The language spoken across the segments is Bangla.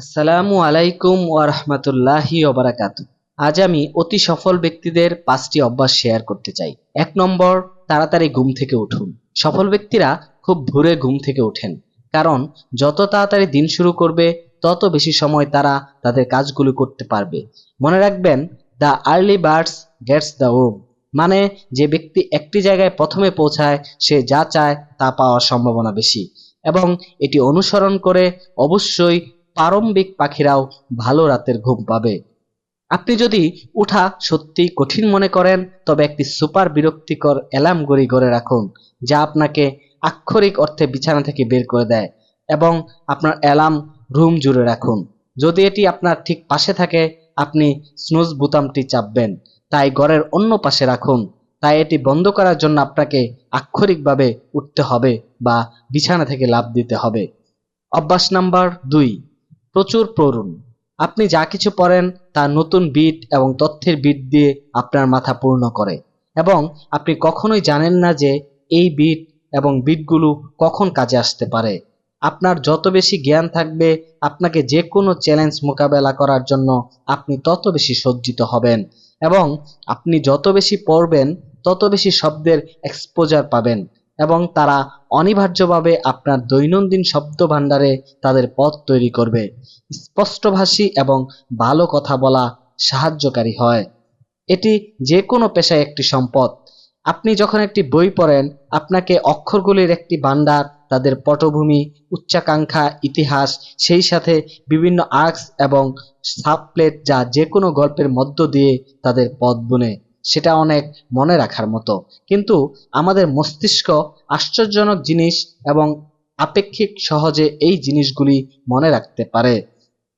আসসালামু আলাইকুম ওয়া রাহমাতুল্লাহি ওয়া আজ আমি অতি সফল ব্যক্তিদের পাঁচটি অভ্যাস শেয়ার করতে চাই। এক নম্বর, তাড়াতাড়ি ঘুম থেকে উঠুন। সফল ব্যক্তিরা খুব ভোরে ঘুম থেকে ওঠেন। কারণ, যত তাড়াতাড়ি দিন শুরু করবে, তত বেশি সময় তারা তাদের কাজগুলো করতে পারবে। মনে রাখবেন, the early birds gets the worm মানে যে ব্যক্তি একটি জায়গায় প্রথমে পৌঁছায়, সে যা চায় তা পাওয়ার সম্ভাবনা বেশি। এবং এটি অনুসরণ করে অবশ্যই প্রারম্ভিক পাখিরাও ভালো রাতের ঘুম পাবে। আপনি যদি উঠা সত্যি কঠিন মনে করেন, তবে একটি সুপার বিরক্তিকর অ্যালার্ম ঘড়ি গড়ে রাখুন, যা আপনাকে আক্ষরিক অর্থে বিছানা থেকে বের করে দেয় এবং আপনার অ্যালার্ম রুম জুড়ে রাখুন। যদি এটি আপনার ঠিক পাশে থাকে, আপনি স্নুজ বোতামটি চাপবেন, তাই ঘরের অন্য পাশে রাখুন। তাই এটি বন্ধ করার জন্য আপনাকে আক্ষরিকভাবে উঠতে হবে বা বিছানা থেকে লাভ দিতে হবে। অভ্যাস নাম্বার দুই। প্রচুর পড়ুন। আপনি যা কিছু পড়েন তা নতুন বিট এবং তথ্যের বিট দিয়ে আপনার মাথা পূর্ণ করে এবং আপনি কখনোই জানেন না যে এই বিট এবং বিটগুলো কখন কাজে আসতে পারে। আপনার যত বেশি জ্ঞান থাকবে, আপনাকে যে কোনো চ্যালেঞ্জ মোকাবেলা করার জন্য আপনি তত বেশি সজ্জিত হবেন এবং আপনি যত বেশি পড়বেন, তত বেশি শব্দের এক্সপোজার পাবেন। এবং তারা অনিবার্যভাবে আপনার দৈনন্দিন শব্দ ভাণ্ডারে তাদের পথ তৈরি করবে। স্পষ্টভাষী এবং ভালো কথা বলা সাহায্যকারী হয়। এটি যে কোনো পেশায় একটি সম্পদ। আপনি যখন একটি বই পড়েন, আপনাকে অক্ষরগুলির একটি ভাণ্ডার, তাদের পটভূমি, উচ্চাকাঙ্ক্ষা, ইতিহাস, সেই সাথে বিভিন্ন আর্কস এবং সাবপ্লেট যা যে কোনো গল্পের মধ্য দিয়ে তাদের পথ বুনে। সেটা অনেক মনে রাখার মতো। কিন্তু আমাদের মস্তিষ্ক আশ্চর্যজনক জিনিস এবং আপেক্ষিক সহজে এই জিনিসগুলি মনে রাখতে পারে।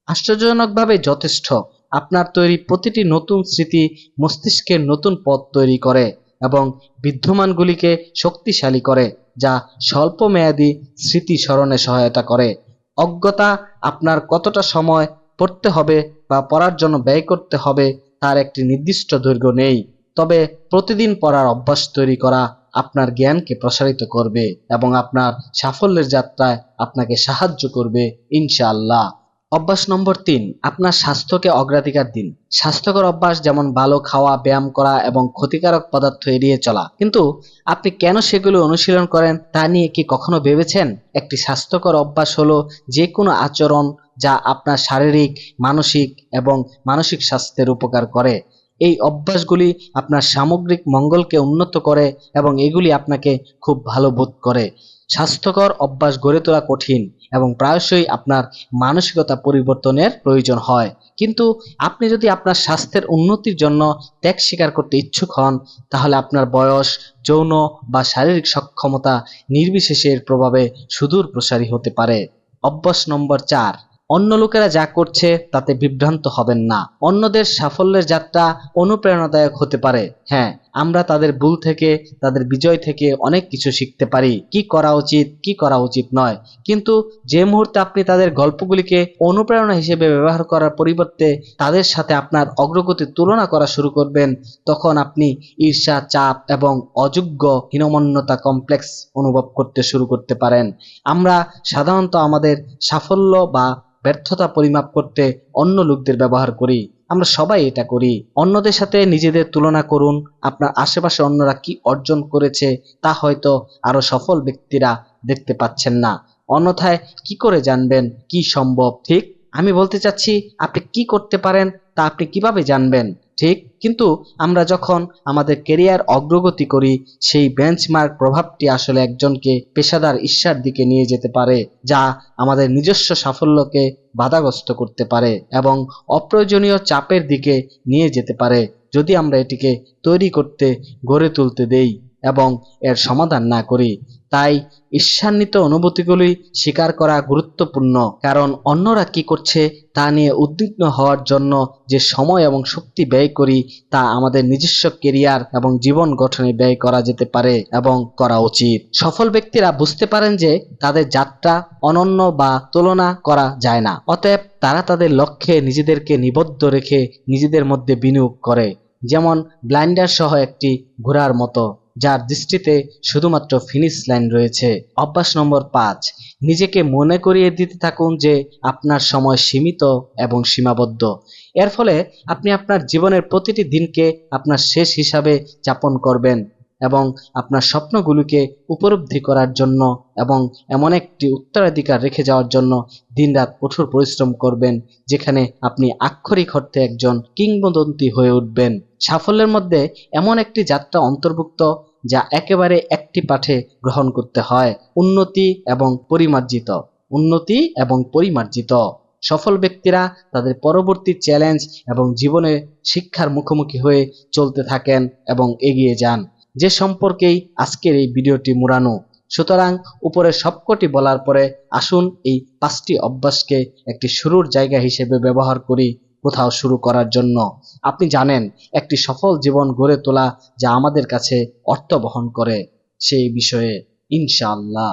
আশ্চর্যজনকভাবে যথেষ্ট। আপনার তৈরি প্রতিটি নতুন স্মৃতি মস্তিষ্কের নতুন পথ তৈরি করে এবং বিদ্যমানগুলিকে শক্তিশালী করে, যা স্বল্প মেয়াদী স্মৃতি স্মরণে সহায়তা করে। অজ্ঞতা আপনার কতটা সময় পড়তে হবে বা পড়ার জন্য ব্যয় করতে হবে, তার একটি নির্দিষ্ট দৈর্ঘ্য নেই। তবে প্রতিদিন পড়ার অভ্যাস তৈরি করা আপনার জ্ঞানকে প্রসারিত করবে এবং আপনার সাফল্যের যাত্রায় আপনাকে সাহায্য করবে, ইনশাআল্লাহ। অভ্যাস নম্বর তিন, আপনার স্বাস্থ্যকে অগ্রাধিকার দিন। স্বাস্থ্যকর অভ্যাস যেমন ভালো খাওয়া, ব্যায়াম করা এবং ক্ষতিকারক পদার্থ এড়িয়ে চলা। কিন্তু আপনি কেন সেগুলো অনুশীলন করেন তা নিয়ে কি কখনো ভেবেছেন? একটি স্বাস্থ্যকর অভ্যাস হলো যে কোনো আচরণ যা আপনার শারীরিক, মানসিক এবং মানসিক স্বাস্থ্যের উপকার করে। এই অভ্যাসগুলি আপনার সামগ্রিক মঙ্গলকে উন্নত করে এবং এগুলি আপনাকে খুব ভালো বোধ করে। স্বাস্থ্যকর অভ্যাস গড়ে তোলা কঠিন এবং প্রায়শই আপনার মানসিকতা পরিবর্তনের প্রয়োজন হয়। কিন্তু আপনি যদি আপনার স্বাস্থ্যের উন্নতির জন্য ত্যাগ স্বীকার করতে ইচ্ছুক হন, তাহলে আপনার বয়স, যৌন বা শারীরিক সক্ষমতা নির্বিশেষে এর প্রভাবে সুদূর প্রসারী হতে পারে। অভ্যাস নম্বর চার। অন্য লোকেরা যা করছে তাতে বিভ্রান্ত হবেন না। অন্যদের সাফল্যের যাত্রা অনুপ্রেরণাদায়ক হতে পারে। হ্যাঁ আমরা তাদের ভুল থেকে, তাদের বিজয় থেকে অনেক কিছু শিখতে পারি। কি করা উচিত, কি করা উচিত নয়। কিন্তু যে মুহূর্তে আপনি তাদের গল্পগুলিকে অনুপ্রেরণা হিসেবে ব্যবহার করার পরিবর্তে তাদের সাথে আপনার অগ্রগতির তুলনা করা শুরু করবেন, তখন আপনি ঈর্ষা, চাপ এবং অযোগ্য হীনমন্যতা কমপ্লেক্স অনুভব করতে শুরু করতে পারেন। আমরা সাধারণত আমাদের সাফল্য বা ব্যর্থতা পরিমাপ করতে অন্য লোকদের ব্যবহার করি। আমরা সবাই এটা করি। অন্যদের সাথে নিজেদের তুলনা করুন। আপনার আশেপাশে অন্যরা কি অর্জন করেছে তা হয়তো আরও সফল ব্যক্তিরা দেখতে পাচ্ছেন না। অন্যথায় কি করে জানবেন কি সম্ভব? ঠিক? আমি বলতে চাচ্ছি, আপনি কি করতে পারেন তা আপনি কীভাবে জানবেন? ঠিক, কিন্তু আমরা যখন আমাদের কেরিয়ার অগ্রগতি করি, সেই বেঞ্চমার্ক প্রভাবটি আসলে একজনকে পেশাদার ঈর্ষার দিকে নিয়ে যেতে পারে, যা আমাদের নিজস্ব সাফল্যকে বাধাগ্রস্ত করতে পারে এবং অপ্রয়োজনীয় চাপের দিকে নিয়ে যেতে পারে, যদি আমরা এটিকে তৈরি করতে গড়ে তুলতে দেই। এবং এর সমাধান না করি। তাই ঈর্ষান্বিত অনুভূতিগুলি স্বীকার করা গুরুত্বপূর্ণ। কারণ অন্যরা কি করছে তা নিয়ে উদ্বিগ্ন হওয়ার জন্য যে সময় এবং শক্তি ব্যয় করি, তা আমাদের নিজস্ব কেরিয়ার এবং জীবন গঠনে ব্যয় করা যেতে পারে এবং করা উচিত। সফল ব্যক্তিরা বুঝতে পারেন যে তাদের যাত্রা অনন্য বা তুলনা করা যায় না। অতএব তারা তাদের লক্ষ্যে নিজেদেরকে নিবদ্ধ রেখে নিজেদের মধ্যে বিনিয়োগ করে। যেমন ব্লাইন্ডার সহ একটি ঘোড়ার মতো। যার দৃষ্টিতে শুধুমাত্র ফিনিশ লাইন রয়েছে। অভ্যাস নম্বর পাঁচ, নিজেকে মনে করিয়ে দিতে থাকুন যে আপনার সময় সীমিত এবং সীমাবদ্ধ। এর ফলে আপনি আপনার জীবনের প্রতিটি দিনকে আপনার শেষ হিসাবে যাপন করবেন। এবং আপনার স্বপ্নগুলোকে উপলব্ধি করার জন্য এবং এমন একটি উত্তরাধিকার রেখে যাওয়ার জন্য দিনরাত কঠোর পরিশ্রম করবেন, যেখানে আপনি আক্ষরিক অর্থে একজন কিংবদন্তি হয়ে উঠবেন। সাফল্যের মধ্যে এমন একটি যাত্রা অন্তর্ভুক্ত যা একেবারে একটি পাঠে গ্রহণ করতে হয়, উন্নতি এবং পরিমার্জিত। উন্নতি এবং পরিমার্জিত। সফল ব্যক্তিরা তাদের পরবর্তী চ্যালেঞ্জ এবং জীবনে শিক্ষার মুখোমুখি হয়ে চলতে থাকেন এবং এগিয়ে যান। যে সম্পর্কেই আজকের এই ভিডিওটি মুরানো সুতরাং উপরে সবকটি বলার পরে আসুন এই পাঁচটি অভ্যাসকে একটি শুরুর জায়গা হিসেবে ব্যবহার করি কোথাও শুরু করার জন্য। আপনি জানেন, একটি সফল জীবন গড়ে তোলা যা আমাদের কাছে অর্থ বহন করে, সেই বিষয়ে ইনশাআল্লাহ।